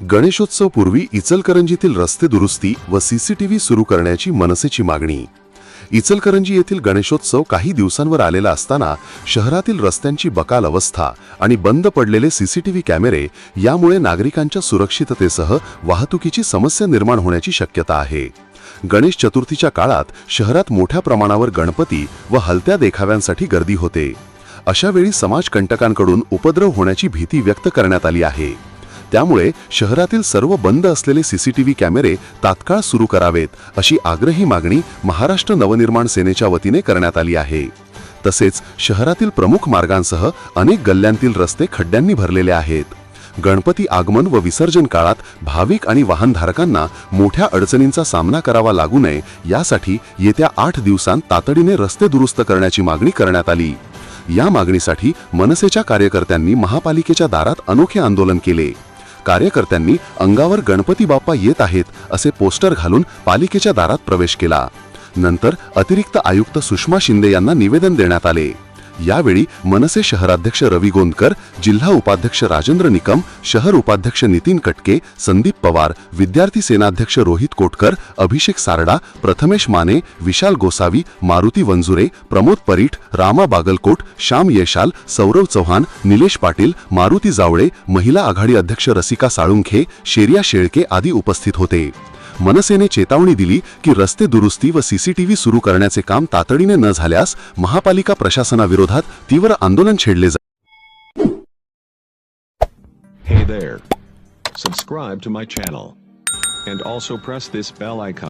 गणेशोत्सव पूर्वी इचलकरंजीतील रस्ते दुरुस्ती व सीसीटीव्ही सुरू करण्याची मनसेची मागणी. इचलकरंजी येथील गणेशोत्सव काही दिवसांवर आलेला असताना शहरातील रस्त्यांची बकाल अवस्था आणि बंद पडलेले सीसीटीव्ही कॅमेरे यामुळे नागरिकांच्या सुरक्षिततेसह वाहतुकीची समस्या निर्माण होण्याची शक्यता आहे. गणेश चतुर्थीच्या काळात शहरात मोठ्या प्रमाणावर गणपती व हलत्या देखाव्यांसाठी गर्दी होते. अशा वेळी समाजकंटकांकडून उपद्रव होण्याची भीती व्यक्त करण्यात आली आहे. त्यामुळे शहरातील सर्व बंद असलेले सीसीटीव्ही कॅमेरे तात्काळ सुरू करावेत अशी आग्रही मागणी महाराष्ट्र नवनिर्माण सेनेच्या वतीने करण्यात आली आहे. तसेच शहरातील प्रमुख मार्गांसह अनेक गल्ल्यांतील रस्ते खड्ड्यांनी भरलेले आहेत. गणपती आगमन व विसर्जन काळात भाविक आणि वाहनधारकांना मोठ्या अडचणींचा सामना करावा लागू नये यासाठी येत्या आठ दिवसांत तातडीने रस्ते दुरुस्त करण्याची मागणी करण्यात आली. या मागणीसाठी मनसेच्या कार्यकर्त्यांनी महापालिकेच्या दारात अनोखे आंदोलन केले. कार्यकर्त्यांनी अंगावर गणपती बाप्पा येत आहेत असे पोस्टर घालून पालिकेच्या दारात प्रवेश केला. नंतर अतिरिक्त आयुक्त सुषमा शिंदे यांना निवेदन देण्यात आले. यावेळी मनसे शहराध्यक्ष रवी गोंदकर जिल्हा उपाध्यक्ष राजेंद्र निकम शहर उपाध्यक्ष नितीन कटके संदीप पवार विद्यार्थी सेनाध्यक्ष रोहित कोटकर अभिषेक सारडा प्रथमेश माने विशाल गोसावी मारुती वंजुरे प्रमोद परीठ रामा बागलकोट श्याम येशाल सौरव चव्हाण निलेश पाटील मारुती जावळे महिला आघाडी अध्यक्ष रसिका साळुंखे शेरिया शेळके आदी उपस्थित होते. मनसेने चेतावणी दिली की रस्ते दुरुस्ती व सीसीटीव्ही सुरू करण्याचे काम तातडीने न झाल्यास महापालिका प्रशासनाविरोधात तीव्र आंदोलन छेडले जाईल Hey there. Subscribe to my channel. And also press this bell icon.